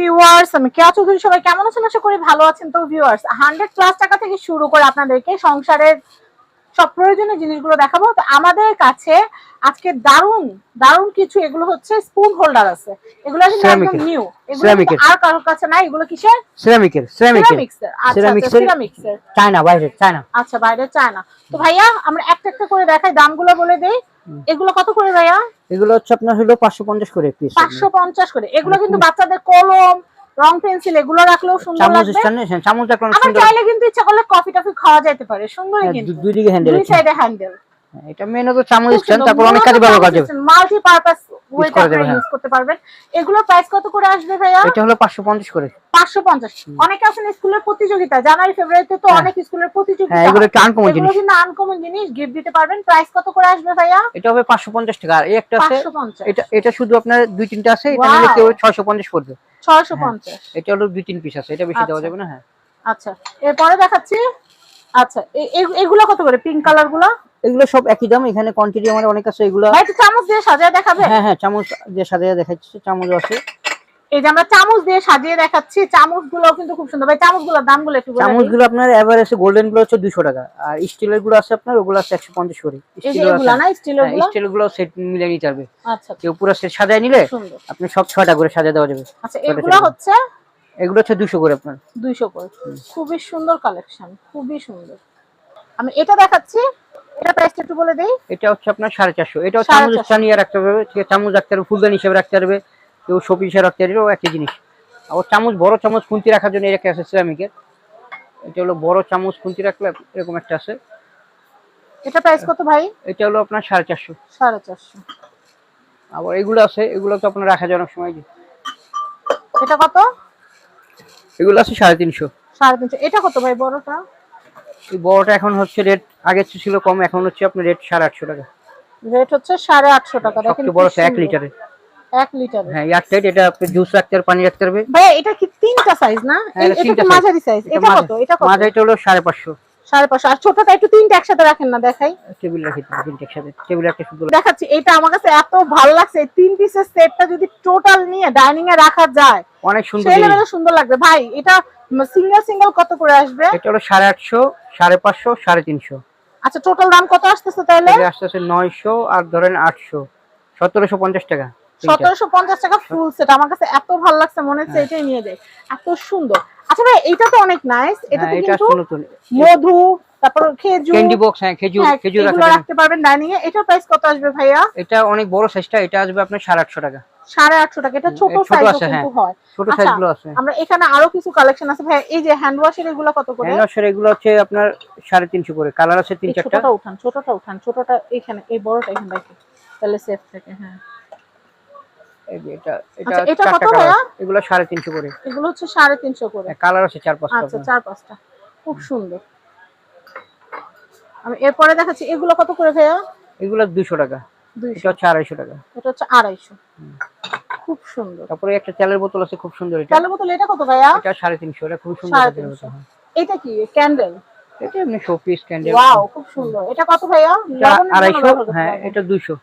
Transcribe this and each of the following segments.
Viewers আমি কেয়া চৌধুরী সবাই কেমন আছেন? আশা করি ভালো আছেন। তো ভিউয়ার্স হান্ড্রেড প্লাস টাকা থেকে শুরু করে আপনাদেরকে সংসারের সব প্রয়োজনীয় জিনিসগুলো দেখাবো। তো আমাদের কাছে আজকে কিছু এগুলো হচ্ছে স্পুন হোল্ডার আছে। এগুলো কিন্তু একদম নিউ এগুলো। আর কারোর কাছে নাই। এগুলো কিসের? সিরামিকের সিরামিকের আচ্ছা আচ্ছা চায়না বাইরে চায়না আচ্ছা বাইরে চায় না তো ভাইয়া আমরা একটা একটা করে দেখাই দামগুলো বলে দেই। এগুলো কত করে ভাইয়া? এগুলো হচ্ছে আপনার হলো পাঁচশো পঞ্চাশ করে পিস পাঁচশো পঞ্চাশ করে। এগুলো কিন্তু বাচ্চাদের কলম রং পেন্সিল এগুলো রাখলেও সুন্দর লাগবে। চামচ সুন্দর চাইলে কিন্তু ইচ্ছা করলে কফি টফি খাওয়া যেতে পারে। সুন্দরই হ্যাঁ, কিন্তু। দুই দিকে হ্যান্ডেল দুই সাইডে হ্যান্ডেল এটা মেন তো চামচ স্ট্যান্ড তারপর অনেক কাজে ব্যবহার করা যাবে। মাল্টি পারপাস আপনারা হ্যাঁ। ইউজ করতে পারবেন। এগুলোর প্রাইস কত করে আসবে ভাইয়া? এটা হলো পাঁচশো পঞ্চাশ করে। পাঁচশো পঞ্চাশ। অনেকে আছেন স্কুলের প্রতিযোগিতা জানুয়ারি ফেব্রুয়ারিতে তো হ্যাঁ। অনেক স্কুলের প্রতিযোগিতা। হ্যাঁ এগুলো। আনকমন জিনিস। কিন্তু আনকমন জিনিস গিফট দিতে পারবেন। প্রাইস কত করে আসবে ভাইয়া? এটা হবে পাঁচশো পঞ্চাশ টাকা। আর এই একটা আছে এটা এটা শুধু আপনার দুই তিনটা আছে এটা নিলে কেউ পড়বে হলো দুই তিন পিস আছে এটা বেশি দেওয়া আচ্ছা। যাবে না হ্যাঁ। আচ্ছা। এরপরে দেখাচ্ছি। আচ্ছা এগুলো কত করে? পিঙ্ক কালারগুলো? এগুলো সব একই দাম এখানে কোয়ান্টিটি আমাদের অনেক আছে এগুলো চামচ দিয়ে সাজিয়ে দেখাবে হ্যাঁ হ্যাঁ চামচ দিয়ে সাজিয়ে দেখাচ্ছি চামচ আছে। এই যে আমরা চামচ দিয়ে সাজিয়ে দেখাচ্ছি চামচগুলো কিন্তু খুব সুন্দর। ভাই চামচগুলোর দামগুলো একটু চামচগুলো আপনার এভারেজ গোল্ডেনগুলো হচ্ছে দুশো টাকা আর স্টিলেরগুলো আছে আপনার ওগুলো আছে একশো পঞ্চাশ করে। এই স্টিলের না স্টিলেরগুলো স্টিলগুলো সেট মিলে নিতে পারবে আচ্ছা কেউ পুরো সেট সাজায় নিলে সুন্দর। আপনি সব ছয়টা করে সাজা দেওয়া যাবে। আচ্ছা এগুলো হচ্ছে? এগুলো হচ্ছে দুশো করে আপনার। দুইশো করে। খুবই সুন্দর কালেকশন খুবই সুন্দর। আমি এটা দেখাচ্ছি এটা প্রাইসটা একটু বলে দেই। এটা হচ্ছে আপনার সাড়ে চারশো। এটাও সাড়ে চামচ। স্থানীয় রাখতে পারবে ঠিক চামচ রাখতে পারবে ফুলদানি হিসেবে রাখতে পারবে কেউ শপি হিসেবে রাখতে পারবে ও একই জিনিস। আর চামচ বড় চামচ খুন্তি রাখার জন্য এরকম আছে সিরামিকের এটা হলো বড় চামচ খুন্তি রাখলে এরকম একটা আছে। এটা প্রাইস কত ভাই? এটা হলো আপনার সাড়ে চারশো। সাড়ে চারশো। আবার এগুলো আছে এগুলো তো আপনার রাখা যায় অনেক সময়। এটা কত? এগুলো আছে সাড়ে তিনশো। সাড়ে তিনশো। এটা কত ভাই বড়টা? বড়টা এখন হচ্ছে রেট আগে ছিল কম এখন হচ্ছে আপনার রেট সাড়ে আটশো টাকা। রেট হচ্ছে সাড়ে আটশো টাকা দেখেন বড় এক লিটারে লিটারের। এক লিটার হ্যাঁ এক সাইড এটা আপনি জুস রাখতে আর পানি রাখতে পারবে। ভাই এটা কি তিনটা সাইজ না? হ্যাঁ, এটা। মাঝারি সাইজ এটা কত? এটা কত? মাঝারিটা হলো সাড়ে পাঁচশো। সাড়ে পাঁচশো। আর ছোটটা একটু তিনটা একসাথে রাখেন না দেখাই। টেবিল রাখি তিনটে একসাথে। টেবিল একটা শুধু দেখাচ্ছি এটা আমার কাছে এত ভালো লাগছে। এই তিন পিসের সেটটা যদি টোটাল নিয়ে ডাইনিং এ রাখা যায় অনেক সুন্দর সেই লেভেলে সুন্দর লাগবে। ভাই এটা সিঙ্গেল সিঙ্গেল কত করে আসবে? এটা হলো সাড়ে আটশো সাড়ে পাঁচশো সাড়ে তিনশো। আচ্ছা টোটাল দাম কত আসতেছে তাহলে? নয়শো আর ধরেন আটশো। সতেরোশো পঞ্চাশ টাকা। সতেরোশো পঞ্চাশ টাকা ফুল সেট আমার কাছে এত ভালো লাগছে মনে হচ্ছে হ্যাঁ। এটাই নিয়ে দেয় এত সুন্দর। এটা তো অনেক নাইস হ্যাঁ এটা কিন্তু মধু তারপর খেজুর ক্যান্ডি বক্স হ্যাঁ খেজুর হ্যাঁ, খেজুর। রাখতে পারবেন ডাইনিং এ এটার প্রাইস কত আসবে ভাইয়া? এটা অনেক বড় সাইজটা এটা আসবে আপনার সাড়ে আটশো টাকা। সাড়ে আটশো টাকা এটা ছোট সাইজ কিন্তু হ্যাঁ। হয়। ছোট আচ্ছা, আছে। আমরা এখানে আরও কিছু কালেকশন আছে। ভাই এই যে হ্যান্ড ওয়াশের এগুলো কত করে? হ্যান্ড এগুলো হচ্ছে আপনার সাড়ে তিনশো করে। কালার আছে তিন চারটা। ছোটটা উঠান ছোটটা উঠান ছোটটা এখানে এই বড়টা এখানে রাখি তাহলে সেফ থাকে হ্যাঁ। এটা এটা আচ্ছা, এটা চারটা কত ভাইয়া? এগুলো সাড়ে তিনশো করে। এগুলো হচ্ছে সাড়ে তিনশো করে। কালার আছে চার পাঁচটা আচ্ছা চার পাঁচটা। খুব সুন্দর। আমি এরপরে দেখাচ্ছি এগুলো কত করে ভাইয়া? এগুলো দুশো টাকা। এটা হচ্ছে আড়াইশো টাকা। এটা হচ্ছে আড়াইশো। খুব সুন্দর। তারপরে একটা তেলের বোতল আছে খুব সুন্দর এটা। তেলের বোতল এটা কত ভাইয়া? এটা সাড়ে তিনশো এটা খুব সুন্দর। এটা কি ক্যান্ডেল? এটা এমনি শো পিস ক্যান্ডেল। ওয়াও খুব সুন্দর। এটা কত ভাইয়া? হ্যাঁ এটা দুইশো।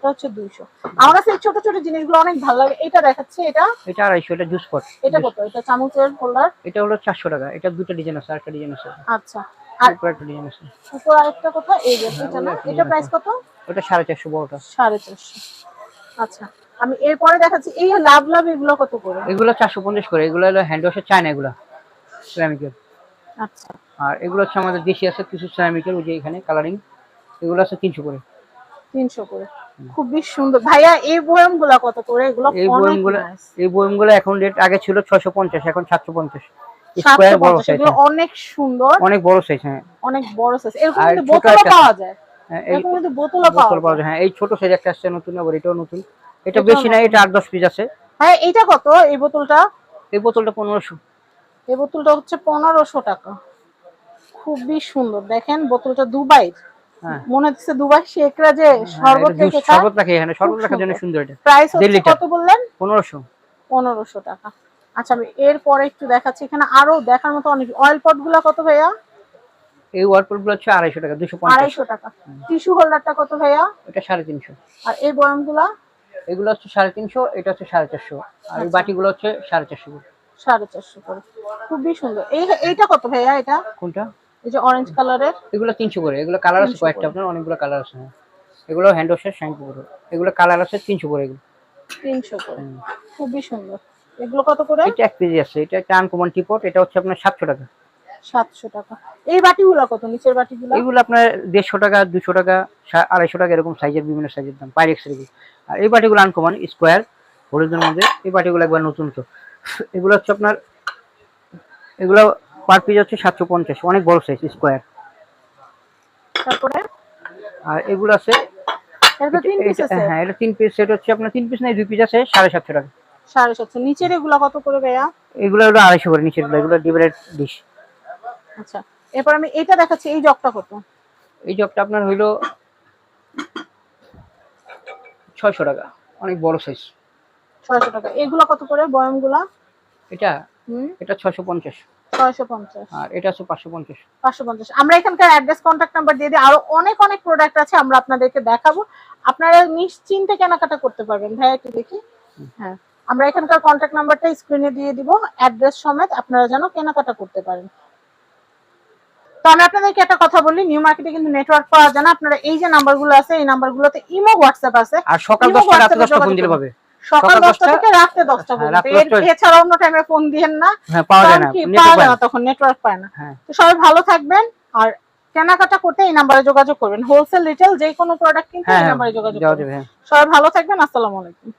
এটা হচ্ছে দুইশো। আমার কাছে ছোট ছোট জিনিসগুলো অনেক ভালো লাগে। এটা দেখাচ্ছে এটা? এটা আড়াইশো এটা জুস পট এটা কত? এটা চামচের হোল্ডার এটা হলো চারশো টাকা। এটা দুটো ডিজাইন আছে আরেকটা ডিজাইন আছে। আচ্ছা। আর একটা ডিজাইন আছে। উপর আরেকটা কথা এই যে এটা না? এটা প্রাইস কত? ওটা সাড়ে চারশো বড়টা। সাড়ে চারশো। আচ্ছা। আমি এরপরে দেখাচ্ছি এই লাভ লাভ এগুলো কত করে? এগুলো চারশো পঞ্চাশ করে। এগুলো হলো হ্যান্ড ওয়াশের চায়না এগুলো সিরামিকের আচ্ছা। আর এগুলো হচ্ছে আমাদের দেশি আছে কিছু সিরামিকের ওই যে এখানে কালারিং এগুলো আছে তিনশো করে। তিনশো করে। খুবই সুন্দর। ভাইয়া এই বয়ামগুলা কত করে? এগুলো এই। এই বয়মগুলো এখন রেট আগে ছিল ছয়শো পঞ্চাশ এখন সাতশো পঞ্চাশ। 750 স্কোয়ার বড় সাইজ অনেক সুন্দর। অনেক বড় সাইজ হ্যাঁ। অনেক বড় সাইজ এরকম কিন্তু বোতলও পাওয়া যায়। হ্যাঁ, এরকম কিন্তু বোতলও পাওয়া বোতল পাওয়া যায়। যায় হ্যাঁ। এই ছোট সাইজ একটা আসছে নতুন আবার এটাও নতুন। এটা বেশি না এটা আট দশ পিস আছে। ভাই এইটা কত এই বোতলটা? এই বোতলটা পনেরোশো। এই বোতলটা হচ্ছে পনেরোশো টাকা। খুবই সুন্দর। দেখেন বোতলটা দুবাই হ্যাঁ মনে হচ্ছে দুবাই শেখরা যে হ্যাঁ, শরবত থেকে শরবত রাখে এখানে। শরবত রাখার জন্য সুন্দর। এটা। প্রাইস হচ্ছে কত বললেন? পনেরোশো। পনেরোশো টাকা। আচ্ছা আমি এরপরে একটু দেখাচ্ছি। এখানে আরও দেখার মতো অনেক অয়েল পটগুলা কত ভাইয়া? এই গুলো হচ্ছে আড়াইশো টাকা দুশো পঞ্চাশ। আড়াইশো টাকা। টিস্যু হোল্ডারটা কত ভাইয়া? এটা সাড়ে তিনশো। আর এই বয়ামগুলা? এগুলো হচ্ছে সাড়ে তিনশো এটা হচ্ছে সাড়ে চারশো। আর এই আচ্ছা। বাটিগুলো হচ্ছে সাড়ে চারশো করে। সাড়ে চারশো করে। খুবই সুন্দর। এই এইটা কত ভাইয়া এটা? কোনটা? এই যে অরেঞ্জ কালারের এগুলো তিনশো করে এগুলো কালার আছে কয়েকটা আপনার অনেকগুলো কালার আছে হ্যাঁ। এগুলো হ্যান্ড ওয়াশের শ্যাম্পু করে এগুলো কালার আছে তিনশো করে এগুলো। তিনশো করে। খুবই সুন্দর। এগুলো কত করে? এটা এক কেজি আছে এটা একটা আনকমন টিপট এটা হচ্ছে আপনার সাতশো টাকা। সাতশো টাকা। এই বাটিগুলো কত? নিচের বাটিগুলো? এগুলো আপনার দেড়শো টাকা দুশো টাকা সা- আড়াইশো টাকা এরকম সাইজের বিভিন্ন সাইজের দাম পাইরেক্স এর আর এই বাটিগুলো আনকমন স্কোয়ার হলুদের মধ্যে। এই বাটিগুলো একবার নতুন তো। এগুলো হচ্ছে আপনার এগুলো পার পিস হচ্ছে সাতশো পঞ্চাশ অনেক বড় সাইজ স্কোয়ার তারপরে? আর এগুলো আছে হ্যাঁ এটা তিন পিস সেট হচ্ছে আপনার তিন পিস নাই দুই পিস আছে সাড়ে সাতশো টাকা। সাড়ে সাতশো। নিচের এগুলা কত করে ভাইয়া? এগুলো হলো আড়াইশো করে নিচেরগুলো এগুলো ডিভাইডেড ডিশ আচ্ছা এরপর আমি এটা দেখাচ্ছি এই জগটা কত? এই জবটা আপনার হইল ছয়শো টাকা অনেক বড় সাইজ ছয়শো টাকা। এগুলা কত করে বয়ামগুলা? এটা এটা ছয়শো পঞ্চাশ। আর এটা আছে পাঁচশো পঞ্চাশ। পাঁচশো পঞ্চাশ। আমরা এখানকার অ্যাড্রেস কন্ট্যাক্ট নাম্বার দিয়ে দিই আরও অনেক অনেক প্রোডাক্ট আছে আমরা আপনাদেরকে দেখাবো। আপনারা নিশ্চিন্তে কেনাকাটা করতে পারবেন। ভাইয়া একটু দেখি। হ্যাঁ আমরা এখানকার কন্ট্যাক্ট নাম্বারটা স্ক্রিনে দিয়ে দিব। অ্যাড্রেস সমেত আপনারা যেন কেনাকাটা করতে পারেন। তো আমি আপনাদেরকে একটা কথা বলি নিউ মার্কেটে কিন্তু নেটওয়ার্ক পাওয়া যায় না। আপনারা এই যে নাম্বারগুলো আছে এই নাম্বারগুলোতে ইমো হোয়াটসঅ্যাপ আছে। আর সকাল ফোন দিলে পাবে। সকাল সকাল দশটা দশটা- থেকে রাত্রে দশটা হ্যাঁ, পর্যন্ত। এছাড়া অন্য টাইমে ফোন দিয়েন না। হ্যাঁ পাওয়া যায় না। পাওয়া যায় না। না তখন নেটওয়ার্ক পায় না। হ্যাঁ। তো সবাই ভালো থাকবেন। আর কেনাকাটা করতে এই নাম্বারে যোগাযোগ করবেন। হোলসেল রিটেল যে কোনো প্রোডাক্ট কিনতে হ্যাঁ এই নাম্বারে যোগাযোগ করবেন। সবাই ভালো থাকবেন। আসসালামু আলাইকুম।